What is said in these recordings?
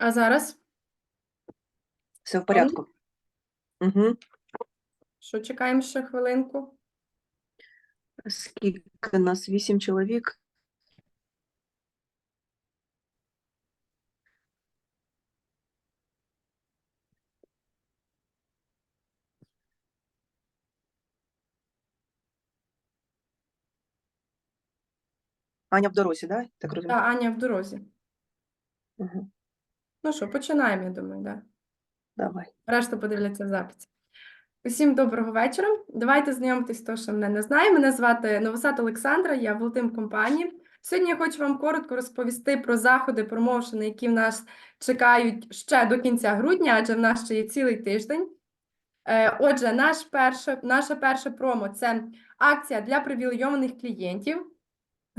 А зараз Все в порядку. Угу. що чекаємо ще хвилинку? Скільки нас? Вісім чоловік. Аня в дорозі, да? Так Та розумію? Аня в дорозі. Угу. Ну що, починаємо, я думаю, да. Давай. Решта подивляться в записі. Усім доброго вечора. Давайте знайомитись, хто ще мене не знає. Мене звати Новосад Олександра, я волтим компанії. Сьогодні я хочу вам коротко розповісти про заходи, промоушени, які в нас чекають ще до кінця грудня, адже в нас ще є цілий тиждень. Е, Отже, наш перше, наша перша промо це акція для привілейованих клієнтів.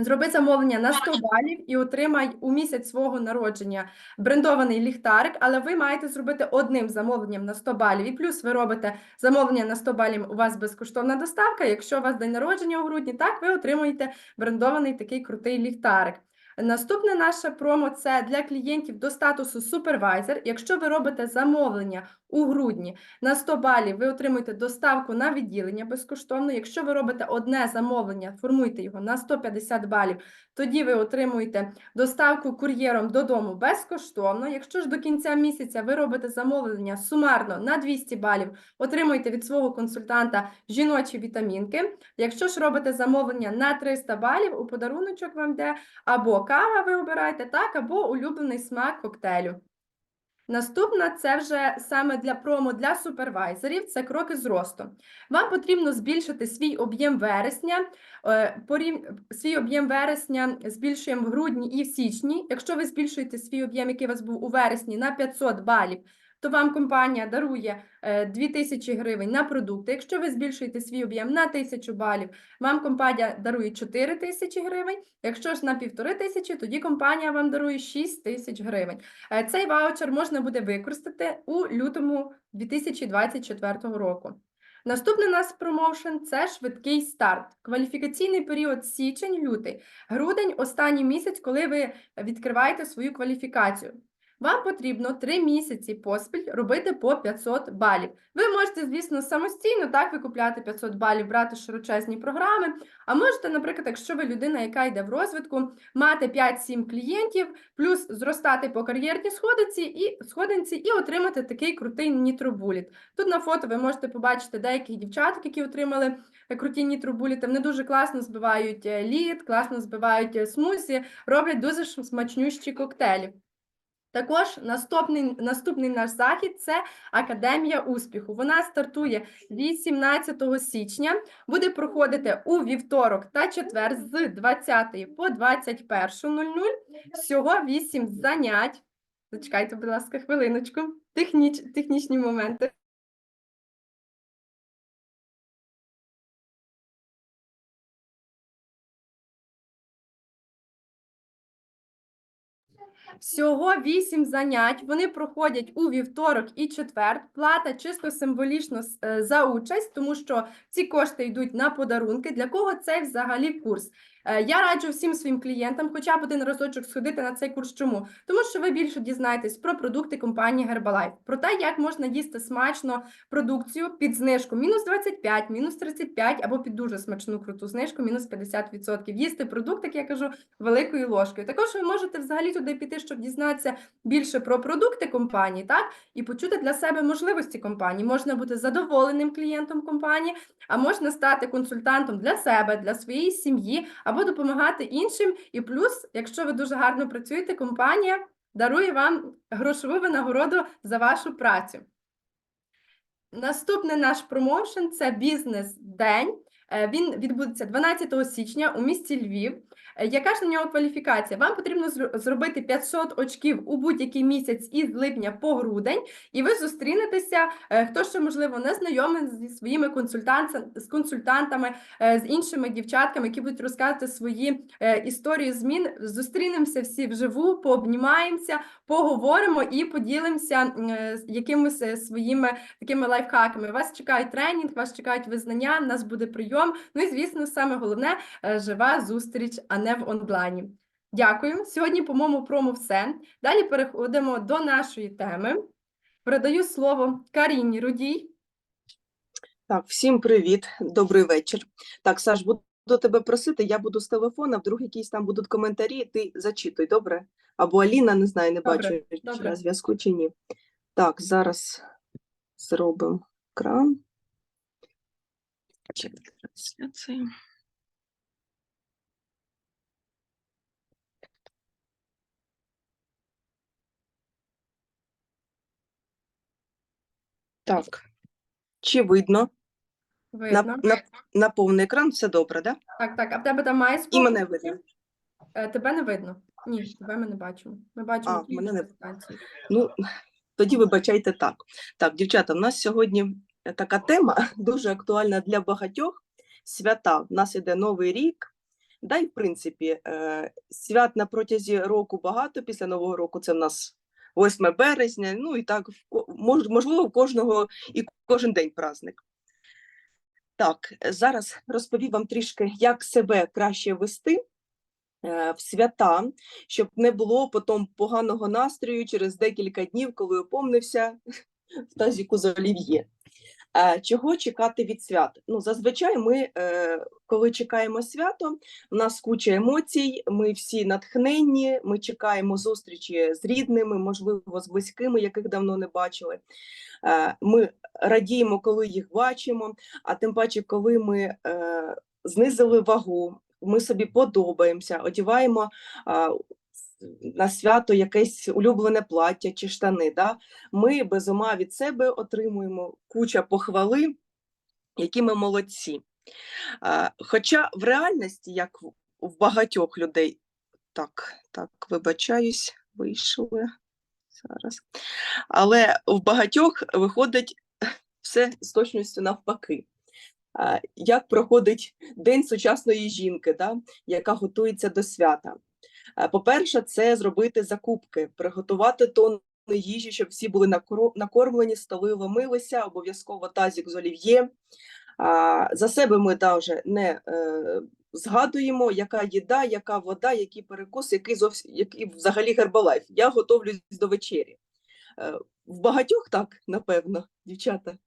Зроби замовлення на 100 балів і отримай у місяць свого народження брендований ліхтарик, але ви маєте зробити одним замовленням на 100 балів. І плюс ви робите замовлення на 100 балів, у вас безкоштовна доставка. Якщо у вас день народження у грудні, так ви отримуєте брендований такий крутий ліхтарик. Наступне наше промо це для клієнтів до статусу супервайзер. Якщо ви робите замовлення у грудні на 100 балів, ви отримуєте доставку на відділення безкоштовно. Якщо ви робите одне замовлення, формуйте його на 150 балів, тоді ви отримуєте доставку кур'єром додому безкоштовно. Якщо ж до кінця місяця ви робите замовлення сумарно на 200 балів, отримуєте від свого консультанта жіночі вітамінки. Якщо ж робите замовлення на 300 балів, у подаруночок вам йде або кава ви обираєте, так, або улюблений смак коктейлю. Наступна це вже саме для промо для супервайзерів, це кроки зросту. Вам потрібно збільшити свій об'єм вересня. е, Свій об'єм вересня збільшуємо в грудні і в січні. Якщо ви збільшуєте свій об'єм, який у вас був у вересні, на 500 балів, то вам компанія дарує е, 2000 гривень на продукти. Якщо ви збільшуєте свій об'єм на 1000 балів, вам компанія дарує 4 тисячі гривень. Якщо ж на півтори тисячі, тоді компанія вам дарує 6 тисяч гривень. Е, Цей ваучер можна буде використати у лютому 2024 року. Наступний у нас промоушен це швидкий старт. Кваліфікаційний період січень-лютий. Грудень останній місяць, коли ви відкриваєте свою кваліфікацію. Вам потрібно 3 місяці поспіль робити по 500 балів. Ви можете, звісно, самостійно так викупляти 500 балів, брати широчезні програми. А можете, наприклад, якщо ви людина, яка йде в розвитку, мати 5-7 клієнтів, плюс зростати по кар'єрній сходинці і сходинці і отримати такий крутий нітробуліт. Тут на фото ви можете побачити деяких дівчаток, які отримали е, круті нітробуліти. Вони дуже класно збивають е, лід, класно збивають е, смузі, роблять дуже смачнющі коктейлі. Також наступний, наступний наш захід це Академія успіху. Вона стартує 18 січня, буде проходити у вівторок та четвер з 20 по 21.00. Всього 8 занять. Зачекайте, будь ласка, хвилиночку. Техніч, технічні моменти. Всього 8 занять. Вони проходять у вівторок і четвер. Плата чисто символічно е, за участь, тому що ці кошти йдуть на подарунки. Для кого цей взагалі курс? Е, Я раджу всім своїм клієнтам хоча б один разочок сходити на цей курс. Чому? Тому що ви більше дізнаєтесь про продукти компанії Herbalife, про те, як можна їсти смачно продукцію під знижку мінус 25, мінус 35 або під дуже смачну круту знижку мінус 50%. Їсти продукт, як я кажу, великою ложкою. Також ви можете взагалі туди піти, щоб дізнатися більше про продукти компанії, так і почути для себе можливості компанії. Можна бути задоволеним клієнтом компанії, а можна стати консультантом для себе, для своєї сім'ї або допомагати іншим. І плюс, якщо ви дуже гарно працюєте, компанія дарує вам грошову винагороду за вашу працю. Наступний наш промоушен це бізнес-день. Е, Він відбудеться 12 січня у місті Львів. Е, Яка ж на нього кваліфікація? Вам потрібно зробити 500 очків у будь-який місяць із липня по грудень, і ви зустрінетеся, е, хто ще можливо не знайомий зі своїми консультантами, з консультантами, з іншими дівчатками, які будуть розказувати свої історії змін. Зустрінемося всі вживу, пообнімаємося, поговоримо і поділимося якимись своїми такими лайфхаками. Вас чекають тренінг, вас чекають визнання, нас буде прийом. Ну і звісно, саме головне е, жива зустріч, а не в онлайні. Дякую. Сьогодні, по-моєму, промо все. Далі переходимо до нашої теми. Передаю слово Каріні Рудій. Так, всім привіт, добрий вечір. Так, Саш, буду тебе просити, я буду з телефона, вдруг якісь там будуть коментарі, ти зачитуй, добре? Або Аліна, не знаю, не Добре, бачу чи добре. на зв'язку чи ні. Так, зараз зробимо екран. Чек трансляції. Так, чи видно? На, Видно. на, на повний екран все добре, да? Так, так. А в тебе там має І мене видно. Е, Тебе не видно. Ні, тебе ми не бачимо. Ми бачимо А, мене не- презентацію. Ну, тоді вибачайте так. Так, дівчата, в нас сьогодні така тема дуже актуальна для багатьох. Свята. В нас іде новий рік. Да, і в принципі, е, свят на протязі року багато. Після Нового року це в нас 8 березня. Ну і так, можливо, кожного і кожен день праздник. Так, зараз розповім вам трішки, як себе краще вести е, в свята, щоб не було потім поганого настрою через декілька днів, коли опомнився в тазіку з олів'є. Чого чекати від свят? Ну, зазвичай ми, е, коли чекаємо свято, у нас куча емоцій, ми всі натхненні, ми чекаємо зустрічі з рідними, можливо, з близькими, яких давно не бачили. Е, Ми радіємо, коли їх бачимо, а тим паче, коли ми е, знизили вагу, ми собі подобаємося, одіваємо на свято якесь улюблене плаття чи штани. Да? Ми без ума від себе отримуємо куча похвали, які ми молодці. Хоча в реальності, як в- багатьох людей, так, так, вибачаюсь, вийшли зараз. Але в багатьох виходить все з точністю навпаки. Як проходить День сучасної жінки, да, яка готується до свята? А, По-перше, це зробити закупки, приготувати тонни їжі, щоб всі були накормлені, столи ломилися, обов'язково тазік з олів'є. За себе ми даже не е, згадуємо, яка їда, яка вода, які перекуси, який, зовс... який взагалі гербалайф. Я готовлюсь до вечері. Е, В багатьох так, напевно, дівчата.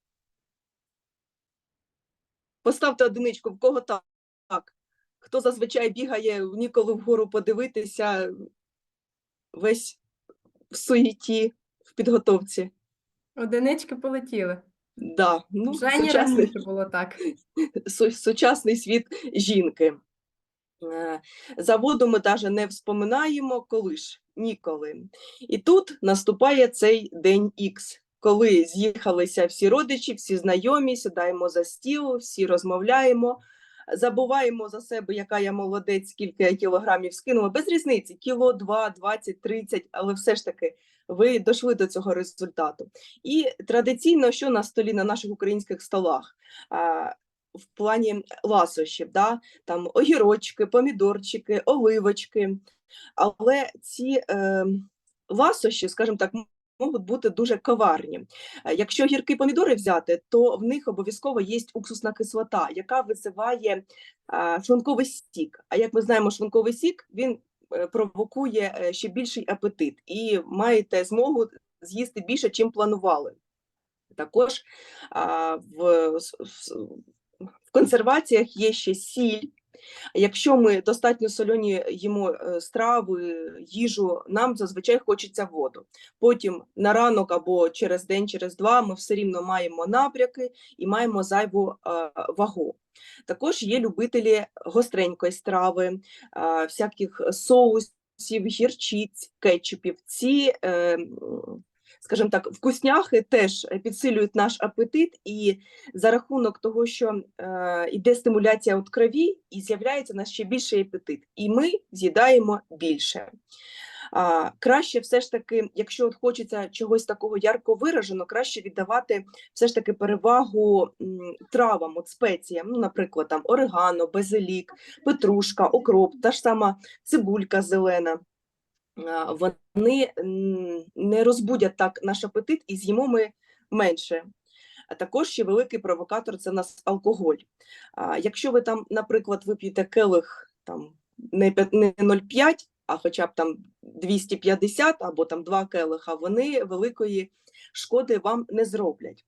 Поставте одиничку, в кого так. Хто зазвичай бігає ніколи вгору подивитися, весь в суєті, в підготовці. Одинички полетіли. Да, ну, Вже сучасний, раніше було так. су- сучасний світ жінки. Е, За воду ми навіть не вспоминаємо, коли ж ніколи. І тут наступає цей день Х, коли з'їхалися всі родичі, всі знайомі, сідаємо за стіл, всі розмовляємо, забуваємо за себе, яка я молодець, скільки я кілограмів скинула. Без різниці, кіло, два, 20, 30, але все ж таки ви дійшли до цього результату. І традиційно, що на столі на наших українських столах? В плані ласощів, да? там огірочки, помідорчики, оливочки. Але ці е, ласощі, скажімо так, можуть бути дуже коварні. Е, Якщо гіркі помідори взяти, то в них обов'язково є уксусна кислота, яка визиває е, шлунковий сік. А як ми знаємо, шлунковий сік він е, провокує ще більший апетит і маєте змогу з'їсти більше, чим планували. Також в, в консерваціях є ще сіль. Якщо ми достатньо сольоні їмо е, страви, їжу, нам зазвичай хочеться воду. Потім на ранок або через день, через два ми все рівно маємо набряки і маємо зайву е, вагу. Також є любителі гостренької страви, е, всяких соусів, гірчиць, кетчупів. Ці е, скажімо так, вкусняхи теж е, підсилюють наш апетит, і за рахунок того, що е, йде стимуляція от крові, і з'являється у нас ще більший апетит, і ми з'їдаємо більше. А, краще все ж таки, якщо от хочеться чогось такого ярко виражено, краще віддавати все ж таки перевагу травам, от спеціям, ну, наприклад, там орегано, базилік, петрушка, окроп, та ж сама цибулька зелена. Вони не розбудять так наш апетит і з'їмо ми менше. А також ще великий провокатор це в нас алкоголь. А, якщо ви там, наприклад, вип'єте келих там не 0,5, а хоча б там 250 або там 2 келиха, вони великої шкоди вам не зроблять.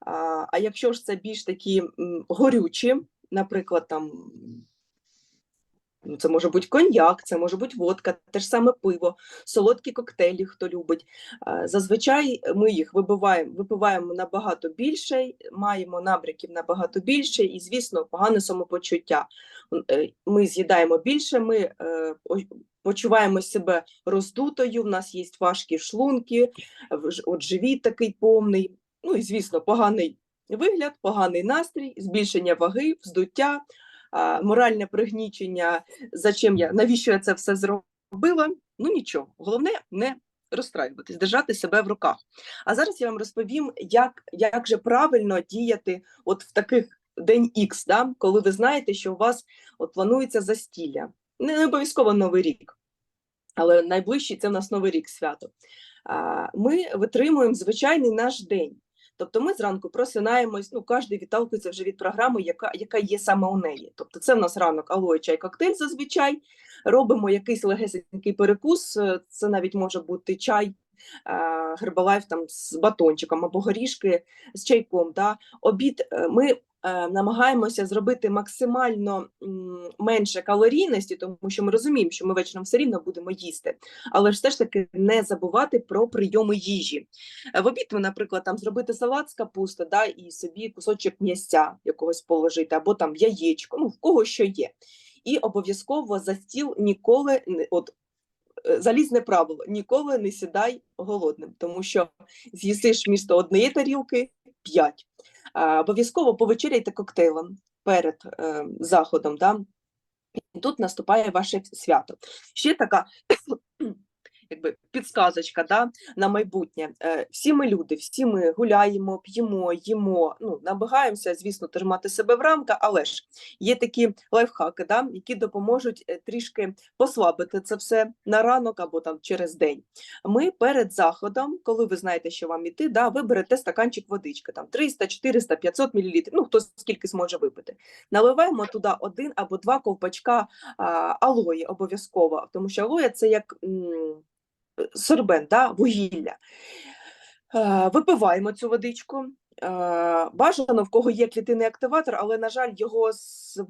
А, а якщо ж це більш такі горючі, наприклад, там це може бути коньяк, це може бути водка, те ж саме пиво, солодкі коктейлі, хто любить. Зазвичай ми їх вибиваємо, випиваємо набагато більше, маємо набряків набагато більше, і, звісно, погане самопочуття. Е, Ми з'їдаємо більше, ми е, почуваємо себе роздутою, в нас є важкі шлунки, от живіт такий повний. Ну і, звісно, поганий вигляд, поганий настрій, збільшення ваги, вздуття, моральне пригнічення, за чим я, навіщо я це все зробила? Ну нічого, головне не розстраюватись, держати себе в руках. А зараз я вам розповім, як, як же правильно діяти от в таких день Х, да, коли ви знаєте, що у вас от планується застілля. Не, не обов'язково Новий рік, але найближчий це в нас Новий рік свято. Ми витримуємо звичайний наш день. Тобто ми зранку просинаємось, ну кожен відталкується вже від програми, яка, яка є саме у неї. Тобто це в нас ранок алоє, чай, коктейль зазвичай. Робимо якийсь легесенький перекус, е, це навіть може бути чай, гербалайф там з батончиком або горішки з чайком. Да? Обід е, ми намагаємося зробити максимально менше калорійності, тому що ми розуміємо, що ми вечором все рівно будемо їсти, але ж все ж таки не забувати про прийоми їжі. Е, В обід наприклад, там зробити салат з капусти, да, і собі кусочок м'ясця якогось положити, або там яєчко, ну в кого що є. І обов'язково за стіл ніколи не- от. е, Залізне правило: ніколи не сідай голодним, тому що з'їсиш місто однієї тарілки п'ять. А, Обов'язково повечеряйте коктейлем перед е, заходом. Да? І тут наступає ваше свято. Ще така якби, підсказочка да, на майбутнє. Е, всі ми люди, всі ми гуляємо, п'ємо, їмо, ну, намагаємося, звісно, тримати себе в рамках, але ж є такі лайфхаки, да, які допоможуть е, трішки послабити це все на ранок або там через день. Ми перед заходом, коли ви знаєте, що вам іти, да, ви берете стаканчик водички, там 300, 400, 500 мл, ну хто скільки зможе випити. Наливаємо туди один або два ковпачка а, алої обов'язково, тому що алоя це як сорбент, да, вугілля. Е, Випиваємо цю водичку. Е, Бажано, в кого є клітинний активатор, але, на жаль, його з, е,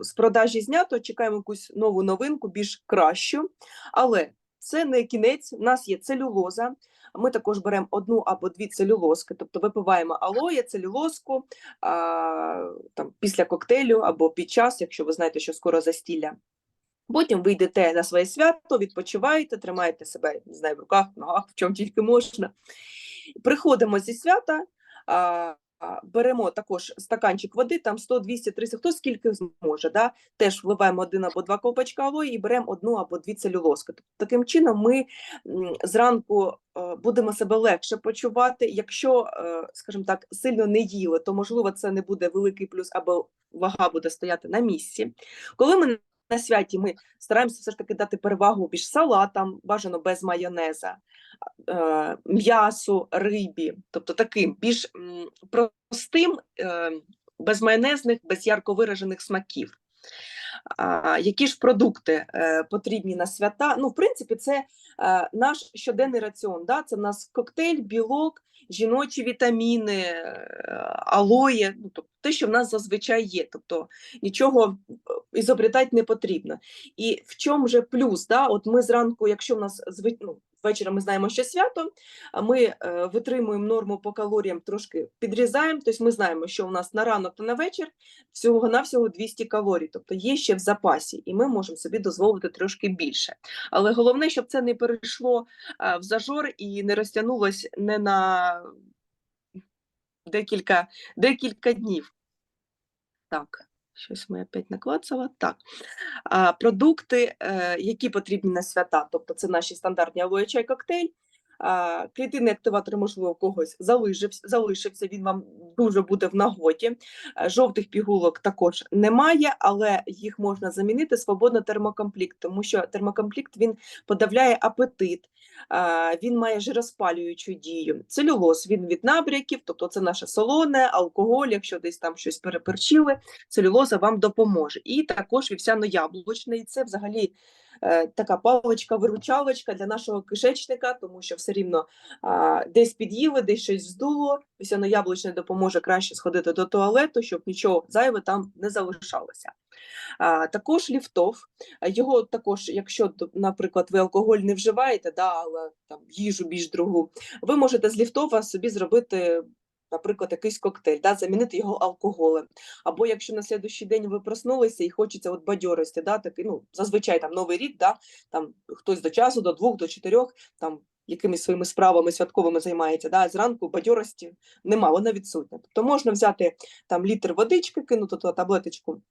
з продажі знято. Чекаємо якусь нову новинку, більш кращу. Але це не кінець. У нас є целюлоза. Ми також беремо одну або дві целюлозки, тобто випиваємо алоє, целюлозку а, там, після коктейлю або під час, якщо ви знаєте, що скоро застілля. Потім ви йдете на своє свято, відпочиваєте, тримаєте себе не знаю, в руках, ногах, в чому тільки можна. Приходимо зі свята, а, беремо також стаканчик води, там 100, 200, 300, хто скільки зможе. Да? Теж вливаємо один або два ковпачка алої і беремо одну або дві целюлозки. Тобто, таким чином ми зранку е, будемо себе легше почувати. Якщо, е, скажімо так, сильно не їли, то можливо це не буде великий плюс, або вага буде стояти на місці. Коли ми на святі ми стараємося все ж таки дати перевагу більш салатам, бажано без майонеза, е, м'ясу, рибі, тобто таким більш простим, е, без майонезних, без ярко виражених смаків. Які ж продукти е, потрібні на свята? Ну, в принципі, це е, наш щоденний раціон. Да? Це в нас коктейль, білок, жіночі вітаміни, е, алоє, ну, тобто те, що в нас зазвичай є. Тобто нічого ізобретати не потрібно. І в чому же плюс? Да? От ми зранку, якщо в нас ну, ввечері ми знаємо, що свято, ми е, витримуємо норму по калоріям, трошки підрізаємо, тобто ми знаємо, що у нас на ранок та на вечір всього-навсього 200 калорій, тобто є ще в запасі, і ми можемо собі дозволити трошки більше. Але головне, щоб це не перейшло е, в зажор і не розтягнулось не на декілька, декілька днів. Так, щось ми опять наклацала. Так. А, продукти, е, які потрібні на свята, тобто це наші стандартні алоє чай коктейль. Клітинний активатор, можливо, у когось залишився, залишився, він вам дуже буде в нагоді. Е, Жовтих пігулок також немає, але їх можна замінити свободно термокомплект, тому що термокомплект він подавляє апетит, він має жироспалюючу дію. Целюлоз він від набряків, тобто це наше солоне, алкоголь, якщо десь там щось переперчили, целюлоза вам допоможе. І також вівсяно-яблучний, це взагалі така паличка-виручалочка для нашого кишечника, тому що все рівно десь під'їли, десь щось здуло. Вісяно яблучне допоможе краще сходити до туалету, щоб нічого зайве там не залишалося. Також ліфтов. Його також, якщо, наприклад, ви алкоголь не вживаєте, да, але там їжу більш другу, ви можете з ліфтова собі зробити. Наприклад, якийсь коктейль, да, замінити його алкоголем. Або якщо на слідуючий день ви проснулися і хочеться от бадьорості, да, такий, ну, зазвичай там новий рік, да, там хтось до часу, до двох, до чотирьох, там якимись своїми справами святковими займається, да, зранку бадьорості нема, вона відсутня. Тобто можна взяти там літр водички, кинути ту таблеточку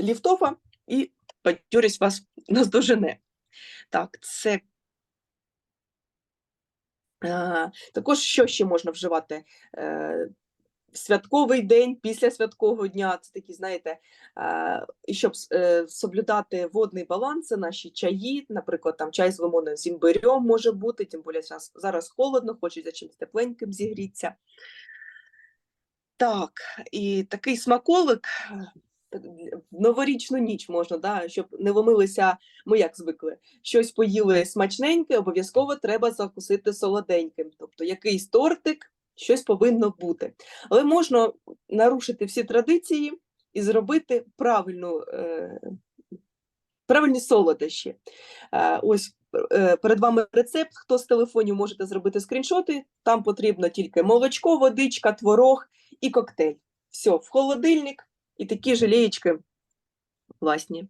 ліфтофа і бадьорість вас наздожене. Так, це Також що ще можна вживати? Е, Святковий день, після святкового дня, це такі, знаєте, е, і щоб е, соблюдати водний баланс, це наші чаї, наприклад, там чай з лимоном з імбирем може бути, тим більше зараз, зараз холодно, хочеться чимось тепленьким зігрітися. Так, і такий смаколик е, в новорічну ніч можна, да, щоб не ломилися, ми як звикли, щось поїли смачненьке, обов'язково треба закусити солоденьким. Тобто якийсь тортик, щось повинно бути. Але можна нарушити всі традиції і зробити правильну, е, правильні солодощі. Е, ось е, перед вами рецепт. Хто з телефонів можете зробити скріншоти. Там потрібно тільки молочко, водичка, творог і коктейль. Все, в холодильник і такі жалієчки власні.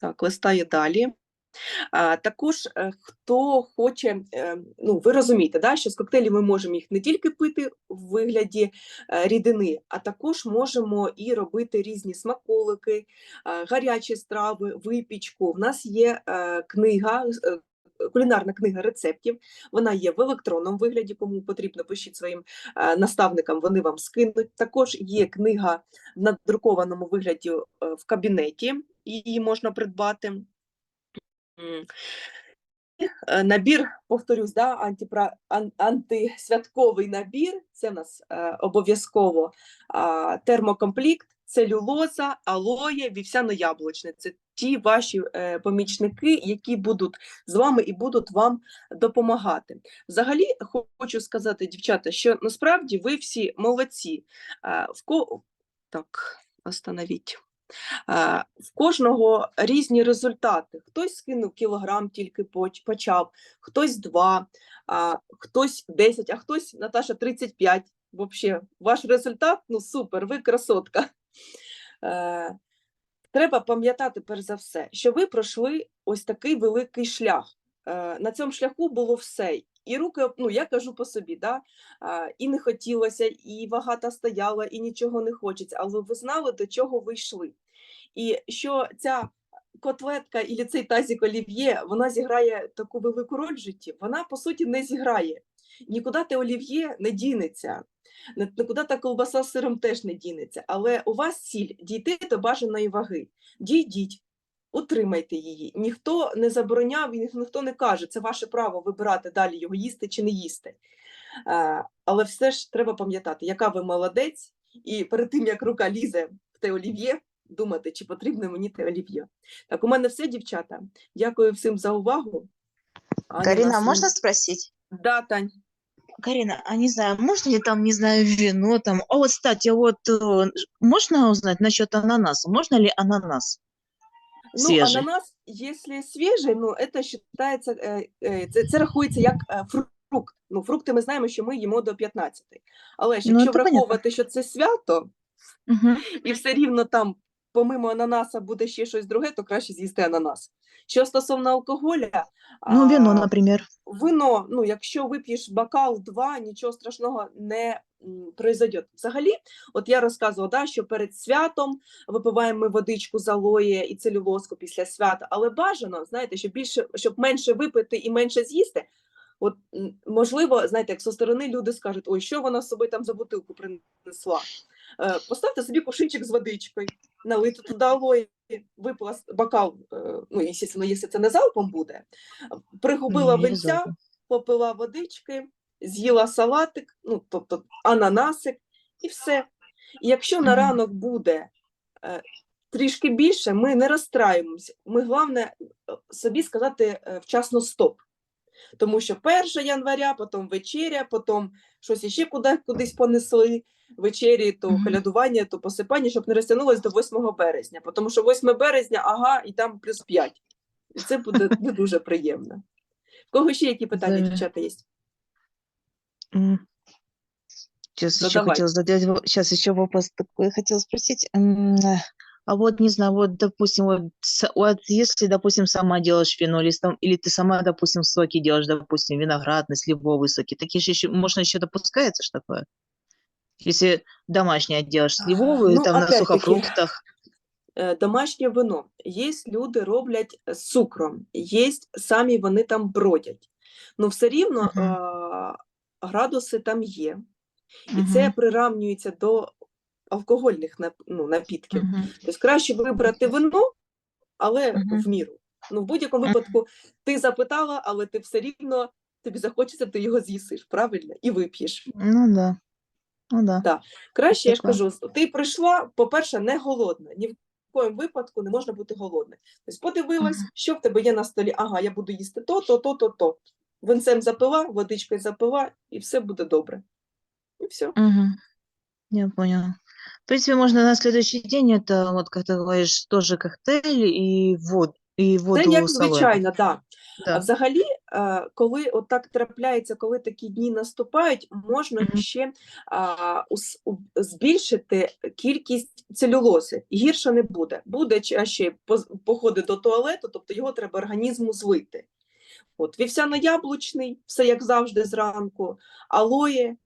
Так, листаю далі. А, також е, хто хоче, е, ну ви розумієте, да, що з коктейлів ми можемо їх не тільки пити в вигляді е, рідини, а також можемо і робити різні смаколики, е, гарячі страви, випічку. В нас є е, книга. Е, Кулінарна книга рецептів, вона є в електронному вигляді, кому потрібно, пишіть своїм е, наставникам, вони вам скинуть. Також є книга в надрукованому вигляді е, в кабінеті, її можна придбати. Е, Набір, повторюсь, да, антипра... ан- антисвятковий набір. Це в нас е, обов'язково а, термокомплект, целюлоза, алоє, вівсяно-яблучне. Це ті ваші е, помічники, які будуть з вами і будуть вам допомагати. Взагалі, хочу сказати, дівчата, що насправді ви всі молодці. Е, в ко... Так, остановіть. Е, В кожного різні результати. Хтось скинув кілограм, тільки почав, хтось два, хтось 10, а хтось, Наташа, 35. Вообще, ваш результат ну супер, ви красотка. Треба пам'ятати перш за все, що ви пройшли ось такий великий шлях. Е, На цьому шляху було все. І руки, ну я кажу по собі, да? і не хотілося, і вага та стояла, і нічого не хочеться, але ви знали, до чого ви йшли. І що ця котлетка і цей тазік олів'є, вона зіграє таку велику роль в житті, вона по суті не зіграє. Нікуди те олів'є не дінеться, нікуди та колбаса з сиром теж не дінеться. Але у вас ціль дійти до бажаної ваги. Дійдіть, утримайте її. Ніхто не забороняв, ніхто не каже, це ваше право вибирати далі його їсти чи не їсти. Е, Але все ж треба пам'ятати, яка ви молодець, і перед тим як рука лізе в те олів'є, думати, чи потрібно мені те олів'є. Так, у мене все, дівчата. Дякую всім за увагу. Нас- можно спросить? Да, Тань. Карина, а не знаю, можно ли там, не знаю, вино там? А вот, кстати, вот э, можно узнать насчет ананаса? Можно ли ананас? Ну, ананас, якщо свіжий, ну, це вважається, е, е, це, це рахується як фрукт. Ну, фрукти ми знаємо, що ми їмо до 15. Але ж Ну, якщо це понятно. враховувати, що це свято, Мгм. і все рівно там, помимо ананаса, буде ще щось друге, то краще з'їсти ананас. Що стосовно алкоголя, Ну, вино, например. вино, ну, якщо вип'єш бокал, два, нічого страшного не произойде. Взагалі, от я розказувала, да, що перед святом випиваємо ми водичку з алоє і целюлозку після свята, але бажано, знаєте, щоб більше, щоб менше випити і менше з'їсти. От можливо, знаєте, як зі сторони люди скажуть, ой, що вона з собою там за бутилку принесла. Е, Поставте собі кувшинчик з водичкою, налити туди алої, випила бокал, е, ну, звісно, якщо це не залпом буде, пригубила винця, попила водички, з'їла салатик, ну, тобто ананасик, і все. І якщо на ранок буде е, трішки більше, ми не розстраюємося. Ми головне е, собі сказати е, вчасно стоп. Тому що 1 января, потім вечеря, потім щось іще куди, кудись понесли Вечері, то Мгм. колядування, то посипання, щоб не розтягнулося до 8 березня. Тому що 8 березня, ага, і там плюс 5. І це буде не дуже приємно. В кого ще які питання, Да. дівчата, є? Сейчас Ну, еще давай. хотела задать, сейчас еще вопрос такой хотела спросить. М, А вот не знаю, вот допустим, вот, с- вот если, допустим, сама делаешь вино, или, с там- или ты сама, допустим, соки делаешь, допустим, виноградный, сливовые соки, такие же еще, можно еще допускается ж такое? Если домашнее делаешь сливовые, ну, там на сухофруктах. Е, Домашнє вино. Є люди роблять з цукром, є самі вони там бродять. Ну, все рівно Мгм. е, градуси там є. І це Мгм, приравнюється до алкогольних нап- ну, напідків. мгм, Тобто краще вибрати вино, але Мгм. в міру. Ну, в будь-якому випадку ти запитала, але ти все рівно тобі захочеться, ти його з'їсиш, правильно? І вип'єш. Ну да, ну да. Так. Краще, я ж кажу, ти прийшла, по-перше, не голодна. Ні в коєму випадку не можна бути голодним. Тобто подивилась, Мгм. що в тебе є на столі. Ага, я буду їсти то, то, то, то, то. Винцем запила, водичкою запила, і все буде добре. І все. Мгм. Я поняла. В принципе, можно на следующий день это, вот как ты говоришь, тоже коктейль и воду, Це воду як звичайно, так. А Да. взагалі, коли отак трапляється, коли такі дні наступають, можна ще а, збільшити кількість целюлози. Гірше не буде. Буде ще походи до туалету, тобто його треба організму злити. От, вівсяно-яблучний, все як завжди зранку, алоє,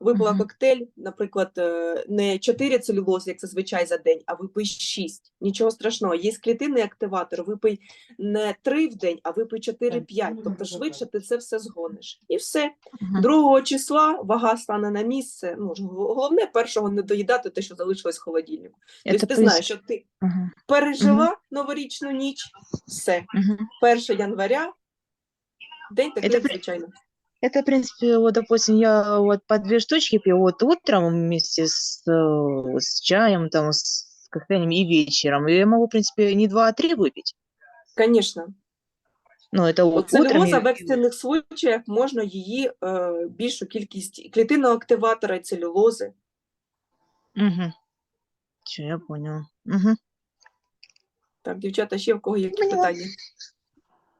випила Мгм. коктейль, наприклад, е, не 4 целюлози, як зазвичай за день, а випий 6. Нічого страшного. Є клітинний активатор, випий не 3 в день, а випий 4-5. Тобто швидше ти це все згониш. І все. Мгм. 2 числа вага стане на місце. Ну, головне першого не доїдати те, що залишилось в холодильнику. Тобто ти знаєш, що ти Мгм. пережила новорічну ніч, все. Мгм. 1 января, день такий, звичайно. Это, в принципе, вот, допустим, я вот по две штучки пью вот утром вместе с, э, с чаем, там, с коктейлями и вечером. И я могу, в принципе, не два, а три выпить. Звісно. Ну, это вот От утром. целюлоза и- в екстрених случаях можна її е, більшу кількість клітинного активатора і целюлози. Мгм. Всё, я поняла. Мгм. Так, дівчата, ще в кого які Поняла. питання?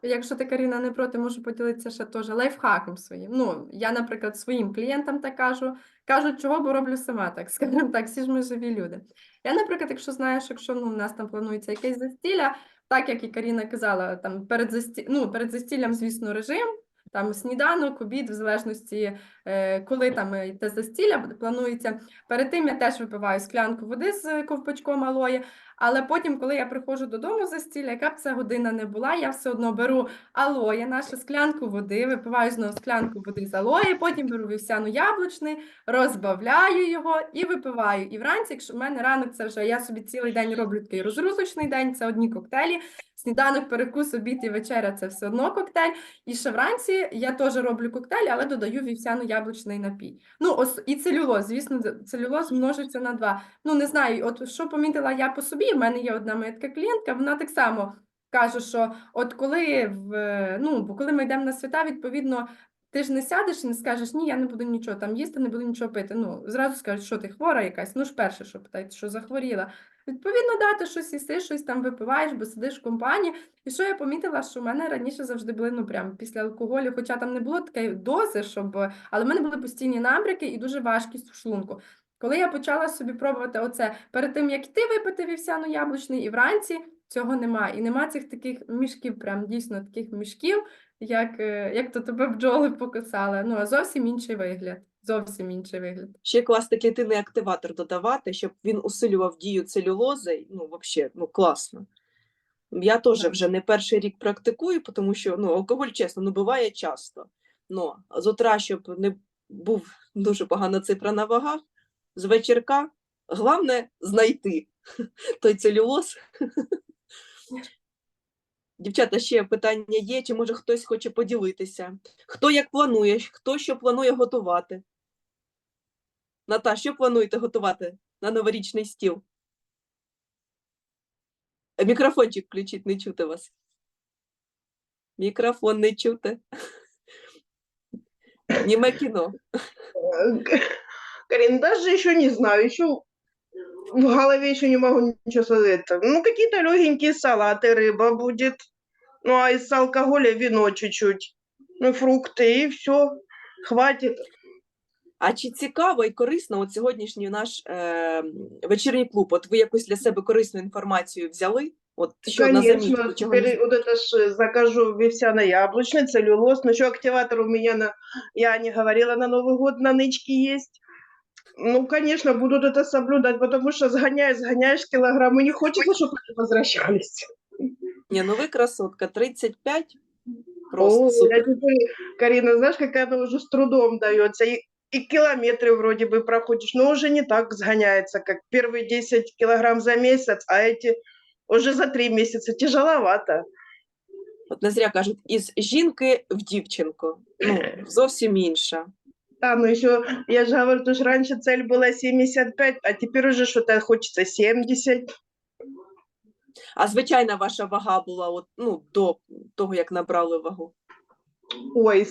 Якщо ти, Каріна, не проти, можу поділитися ще теж лайфхаком своїм. Ну, я, наприклад, своїм клієнтам так кажу, кажуть, чого, бо роблю сама, так скажімо так, всі ж ми живі люди. Я, наприклад, якщо знаєш, якщо ну, у нас там планується якесь застілля, так як і Каріна казала, там перед засті... ну, перед застіллям, звісно, режим, там сніданок, обід, в залежності, е, коли там е, те застілля планується. Перед тим я теж випиваю склянку води з ковпачком алої, але потім, коли я приходжу додому з застілля, яка б це година не була, я все одно беру алоє, нашу склянку води, випиваю знову склянку води з алої, потім беру вівсяну яблучний, розбавляю його і випиваю. І вранці, якщо в мене ранок, це вже я собі цілий день роблю такий розрузочний день, це одні коктейлі. Сніданок, перекус, обід і вечеря це все одно коктейль. І ще вранці я теж роблю коктейль, але додаю вівсяно-яблучний напій. Ну, ос- і целюлоз, звісно, целюлоз множиться на два. Ну, не знаю, от що помітила я по собі, в мене є одна моя така клієнтка, вона так само каже, що от коли в ну, бо коли ми йдемо на свята, відповідно, ти ж не сядеш і не скажеш, ні, я не буду нічого там їсти, не буду нічого пити. Ну, зразу скажуть, що ти хвора якась. Ну ж перше, що питають, що захворіла. Відповідно, да, ти щось їси, щось там випиваєш, бо сидиш в компанії. І що я помітила, що в мене раніше завжди були ну прям після алкоголю, хоча там не було такої дози, щоб але в мене були постійні набряки і дуже важкість в шлунку. Коли я почала собі пробувати оце перед тим, як ти випити вівсяно-яблучний, і вранці цього нема. І нема цих таких мішків, прям дійсно таких мішків, як, е, як то тебе бджоли покусали. Ну, а зовсім інший вигляд. Зовсім інший вигляд. Ще класти клітинний активатор додавати, щоб він усилював дію целюлози. Ну, взагалі, ну класно. Я теж вже не перший рік практикую, тому що ну, алкоголь, чесно, ну буває часто. Ну, з утра, щоб не був дуже погана цифра на вагах, з вечірка, головне знайти той целюлоз. Дівчата, ще питання є, чи може хтось хоче поділитися? Хто як планує, хто що планує готувати? Ната, що плануєте готувати на новорічний стіл? Мікрофончик включіть, не чути вас. Мікрофон не чути. Німе кіно. Э, Карин, даже еще не знаю, еще в голове еще не могу ничего сказать. Ну, какие-то легенькие салаты, рыба будет. Ну, а из алкоголя вино чуть-чуть. Ну, фрукты и все. Хватит. А чи цікаво і корисно от сьогоднішній наш е, вечірній клуб? От ви якусь для себе корисну інформацію взяли? От що на Конечно, замітку? чого не теперь вот это ж закажу вивсяно-яблочный, целлюлоз. Но еще активатор у меня, на, я не говорила, на Новый год на нычке есть. Ну, конечно, будут это соблюдать, потому что сгоняешь, сгоняешь килограммы, не хочется, чтобы они возвращались. Ні, ну ви красотка, 35. Просто О, я супер. теперь, Карина, знаешь, какая она уже с трудом дается. И, и километры вроде бы проходишь, но уже не так сгоняется, как первые 10 килограмм за месяц, а эти уже за три месяца. Тяжеловато. От не зря кажуть, із жінки в дівчинку. Ну, зовсім інша. Да, ну еще, я же говорю, то ж раньше цель была 75, а теперь уже что-то хочется 70. А звичайна ваша вага була от, ну, до того, як набрали вагу. Ой,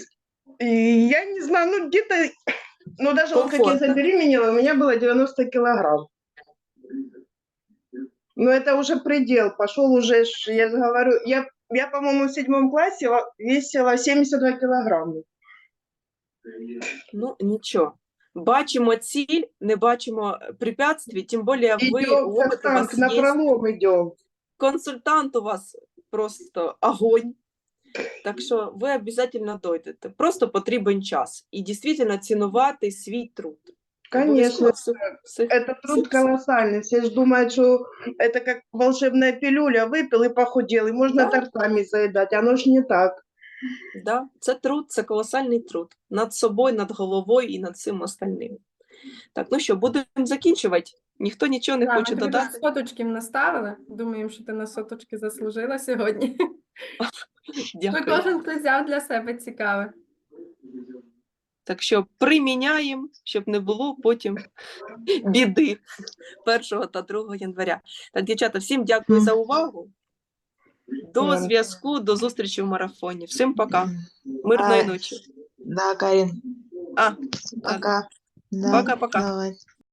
и я не знаю, ну где-то, ну даже вот как я Комфортно. забеременела, у меня было 90 килограмм. Но это уже предел, пошел уже, ж, я же говорю, я, я по-моему, в седьмом классе ва- весила 72 килограмма. Ну, нічого. Бачимо ціль, не бачимо препятствий, тим більше ви Идем, опит, у как вас танк, на є. пролом идем. консультант у вас просто огонь. Так що ви обов'язково дойдете. Просто потрібен час. І дійсно цінувати свій труд. Конечно, Обов'язково все- все- это труд все- колоссальный. Все же думают, что это как волшебная пилюля, выпил и похудел, и можно Да. тортами заедать. Оно ж не так. Да, це труд, це колосальний труд над собою, над головою і над всім остальним. Так, ну що, будемо закінчувати. Ніхто нічого не Так, хоче ми додати. соточків наставили. Думаємо, що ти на соточки заслужила сьогодні. Дякую. кожен хто взяв для себе цікаве. Так що приміняємо, щоб не було потім біди 1 та 2 января. Так, дівчата, всім дякую за увагу. До зв'язку, до зустрічі в марафоні. Всім пока. Мирної ночі. Да, Карин, А, пока. Да, Пока-пока. давай.